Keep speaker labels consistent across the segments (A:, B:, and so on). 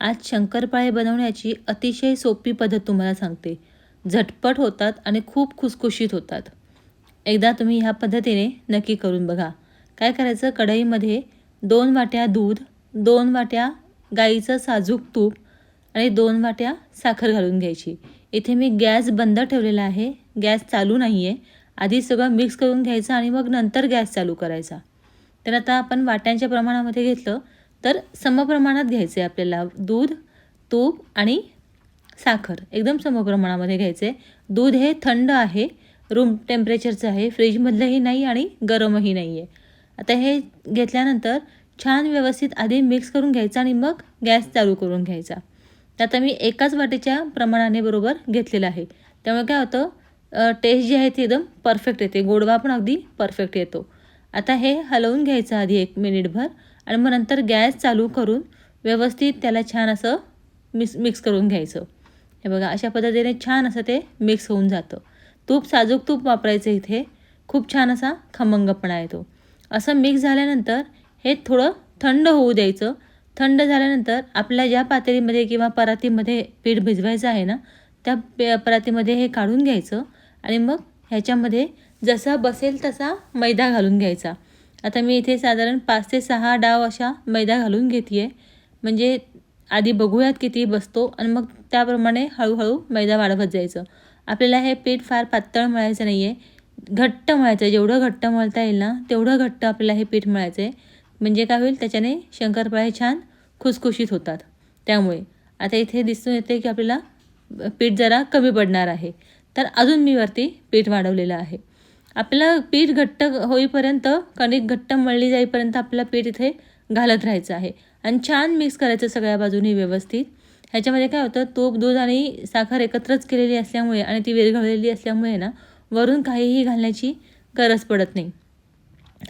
A: आज शंकरपाळे बनवण्याची अतिशय सोपी पद्धत तुम्हाला सांगते. झटपट होतात आणि खूप खुसखुशीत होतात. एकदा तुम्ही ह्या पद्धतीने नक्की करून बघा. काय करायचं? कढईमध्ये दोन वाट्या दूध दोन वाट्या गाईचं साजूक तूप आणि दोन वाट्या साखर घालून घ्यायची. इथे मी गॅस बंद ठेवलेला आहे. गॅस चालू नाही आहे आधी सगळं मिक्स करून घ्यायचं आणि मग नंतर गॅस चालू करायचा. तर आता आपण वाट्यांच्या प्रमाणामध्ये घेतलं. तर समप्रमाणात घ्यायचे आपल्याला दूध तूप आणि साखर. एकदम समप्रमाणामध्ये आहे दूध हे थंड आहे रूम टेम्परेचरचं आहे फ्रीजमधलंही नाही आणि गरमही नाही आहे आता हे घेतल्यानंतर छान व्यवस्थित आधी मिक्स करून घ्यायचं आणि मग गॅस चालू करून घ्यायचा. तर आता मी एकाच वाटेच्या प्रमाणाने बरोबर घेतलेलं आहे. त्यामुळे काय होतं टेस्ट जी आहे ती एकदम परफेक्ट येते. गोडवा पण अगदी परफेक्ट येतो. आता हे हलवून घ्यायचं आधी एक मिनिटभर आणि मग नंतर गॅस चालू करून व्यवस्थित त्याला छान असं मिक्स मिक्स करून घ्यायचं. हे बघा अशा पद्धतीने छान असं ते मिक्स होऊन जातं. तूप साजूक तूप वापरायचं इथे. खूप छान असा खमंगपणा येतो. असं मिक्स झाल्यानंतर हे थोडं थंड होऊ द्यायचं. थंड झाल्यानंतर आपल्या ज्या पातेलीमध्ये किंवा परातीमध्ये पीठ भिजवायचं आहे ना त्या पे परातीमध्ये हे काढून घ्यायचं आणि मग ह्याच्यामध्ये जसा बसेल तसा मैदा घालून घ्यायचा. आता मी इथे साधारण पाच ते सहा डाव अशा मैदा घालून घेते आहे म्हणजे आधी बघूयात किती बसतो आणि मग त्याप्रमाणे हळूहळू मैदा वाढवत जायचं. आपल्याला हे पीठ फार पातळ मळायचं नाही आहे घट्ट मळायचं आहे जेवढं घट्ट मळता येईल ना तेवढं घट्ट आपल्याला हे पीठ मळायचं आहे म्हणजे काय होईल त्याच्याने शंकरपाळे छान खुसखुशीत होतात. त्यामुळे आता इथे दिसून येते की आपल्याला पीठ जरा कमी पडणार आहे. तर अजून मी वरती पीठ वाढवलेलं आहे. आपलं पीठ घट्ट होईपर्यंत कणिक घट्ट मळली जाईपर्यंत आपलं पीठ इथे घालत राहायचं आहे. आणि छान मिक्स करायचं सगळ्या बाजूनी व्यवस्थित. ह्याच्यामध्ये काय होतं तूप दूध आणि साखर एकत्रच केलेली असल्यामुळे आणि ती विरघळलेली असल्यामुळे ना वरून काहीही घालण्याची गरज पडत नाही.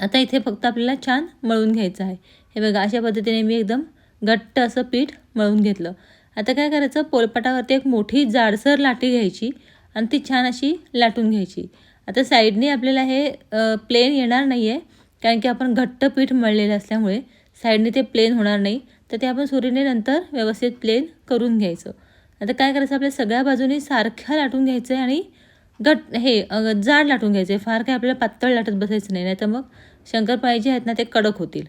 A: आता इथे फक्त आपल्याला छान मळून घ्यायचं आहे. हे बघा अशा पद्धतीने मी एकदम घट्ट असं पीठ मळून घेतलं. आता काय करायचं पोलपाटावरती एक मोठी जाडसर लाटी घ्यायची आणि ती छान अशी लाटून घ्यायची. आता साईडने आपल्याला हे प्लेन येणार नाही आहे कारण की आपण घट्ट पीठ मळलेलं असल्यामुळे साईडने ते प्लेन होणार नाही. तर ते आपण सुरीने नंतर व्यवस्थित प्लेन करून घ्यायचं. आता काय करायचं आपल्या सगळ्या बाजूनी सारख्या लाटून घ्यायचं आहे आणि घट हे जाड लाटून घ्यायचं आहे फार काय आपल्याला पातळ लाटत बसायचं नाही नाही तर मग शंकरपाळी जे आहेत ना ते कडक होतील.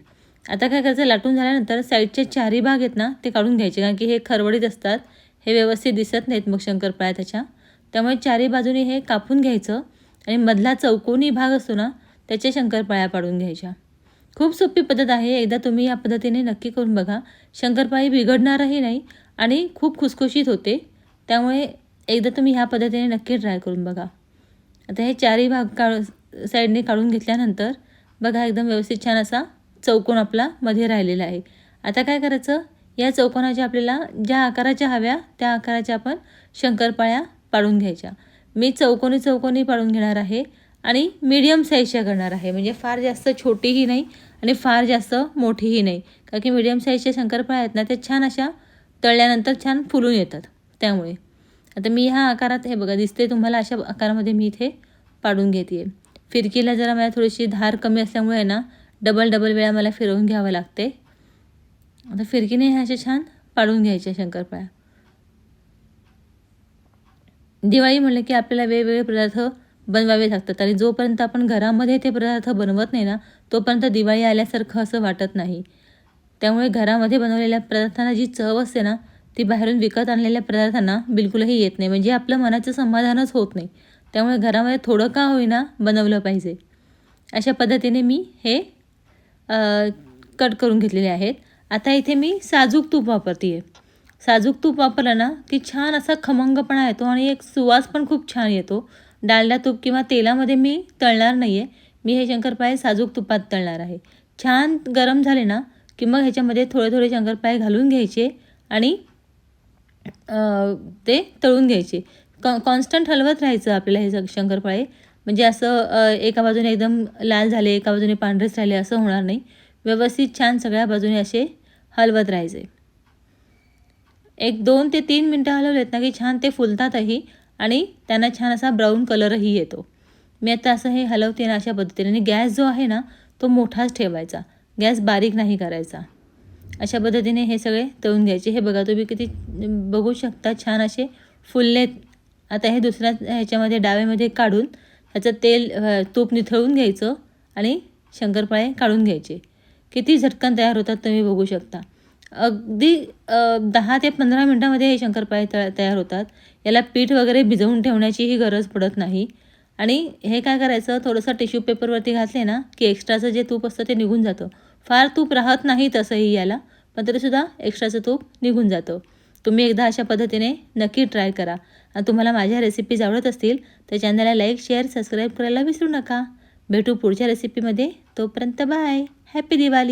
A: आता काय करायचं लाटून झाल्यानंतर साईडचे चारही भाग आहेत ना ते काढून घ्यायचे कारण की हे खरवडीत असतात हे व्यवस्थित दिसत नाहीत मग शंकरपाळ्या त्याच्या. त्यामुळे चारही बाजूने हे कापून घ्यायचं. आणि मधला चौकोनी भाग असतो ना त्याच्या शंकरपाळ्या पाडून घ्यायच्या. खूप सोपी पद्धत आहे एकदा तुम्ही या पद्धतीने नक्की करून बघा. शंकरपाळी बिघडणारही नाही आणि खूप खुसखुशीत होते. त्यामुळे एकदा तुम्ही ह्या पद्धतीने नक्की ट्राय करून बघा. आता हे चारही भाग काढ साईडने काढून घेतल्यानंतर बघा एकदम व्यवस्थित छान असा चौकोन आपला मध्ये राहिलेला आहे. आता काय करायचं? या चौकोनाच्या आपल्याला ज्या आकाराच्या हव्या त्या आकाराच्या आपण शंकरपाळ्या पाडून घ्यायच्या. मी चौकोनी चौकोनी पाडून घेणार आहे आणि मीडियम साईजच्या करणार आहे. म्हणजे फार जास्त छोटीही नाही आणि फार जास्त मोठीही नाही. कारण की मीडियम साईजच्या शंकरपाळ्या आहेत ना त्या छान अशा तळल्यानंतर छान फुलून येतात. त्यामुळे. आता मी ह्या आकारात हे बघा दिसते तुम्हाला अशा आकारामध्ये मी इथे पाडून घेते आहे फिरकीला जरा मला थोडीशी धार कमी असल्यामुळे ना डबल डबल वेळा मला फिरवून घ्यावं लागते आता फिरकीने ह्या अशा छान पाडून घ्यायच्या शंकरपाळ्या दिवाळी म्हणलं की आपल्याला वेगवेगळे पदार्थ बनवावे लागतात. आणि जोपर्यंत आपण घरामध्ये ते पदार्थ बनवत नाही ना तोपर्यंत दिवाळी आल्यासारखं असं वाटत नाही. त्यामुळे घरामध्ये बनवलेल्या पदार्थांना जी चव असते ना ती बाहेरून विकत आणलेल्या पदार्थांना बिलकुलही येत नाही. म्हणजे आपलं मनाचं समाधानच होत नाही. त्यामुळे घरामध्ये थोडं का होईना बनवलं पाहिजे. अशा पद्धतीने मी हे कट करून घेतलेले आहेत. आता इथे मी साजूक तूप वापरते आहे साजूक तूप वापरलं ना की छान असा खमंगपणा येतो आणि एक सुवास पण खूप छान येतो. डालडा तूप किंवा तेलामध्ये मी तळणार नाही आहे मी हे शंकरपाळे साजूक तुपात तळणार आहे. छान गरम झाले ना की मग ह्याच्यामध्ये थोडे थोडे शंकरपाळे घालून घ्यायचे आणि ते तळून घ्यायचे. कॉ कॉन्स्टंट हलवत राहायचं आपल्याला हे सग शंकरपाळे. म्हणजे असं एका बाजूने एकदम लाल झाले एका बाजूने पांढरेच राहिले असं होणार नाही. व्यवस्थित छान सगळ्या बाजूने असे हलवत राहायचे. एक दोन ते तीन मिनटं हलवलेत ना की छान ते फुलतातही आणि त्यांना छान असा ब्राऊन कलरही येतो. मी आता असं हे हलवते ना अशा पद्धतीने आणि गॅस जो आहे ना तो मोठाच ठेवायचा. गॅस बारीक नाही करायचा. अशा पद्धतीने हे सगळे तळून घ्यायचे. हे बघा तुम्ही किती बघू शकता छान असे फुललेत. आता हे दुसऱ्या ह्याच्यामध्ये डाव्यामध्ये काढून त्याचं तेल तूप निथळून घ्यायचं आणि शंकरपाळे काढून घ्यायचे. किती झटकन तयार होतात तुम्ही बघू शकता. अगदी दहा ते पंधरा मिनटामध्ये हे शंकरपाळे तया तयार होतात. याला पीठ वगैरे भिजवून ठेवण्याचीही गरज पडत नाही. आणि हे काय करायचं थोडंसं टिश्यू पेपरवरती घातले ना की एक्स्ट्राचं जे तूप असतं ते निघून जातं. फार तूप राहत नाही तसंही याला पण तरीसुद्धा एक्स्ट्राचं तूप निघून जातं. तुम्ही एकदा अशा पद्धतीने नक्की ट्राय करा. आणि तुम्हाला माझ्या रेसिपीज आवडत असतील तर चॅनलला लाईक शेअर सबस्क्राईब करायला विसरू नका. भेटू पुढच्या रेसिपीमध्ये तोपर्यंत बाय हॅपी दिवाळी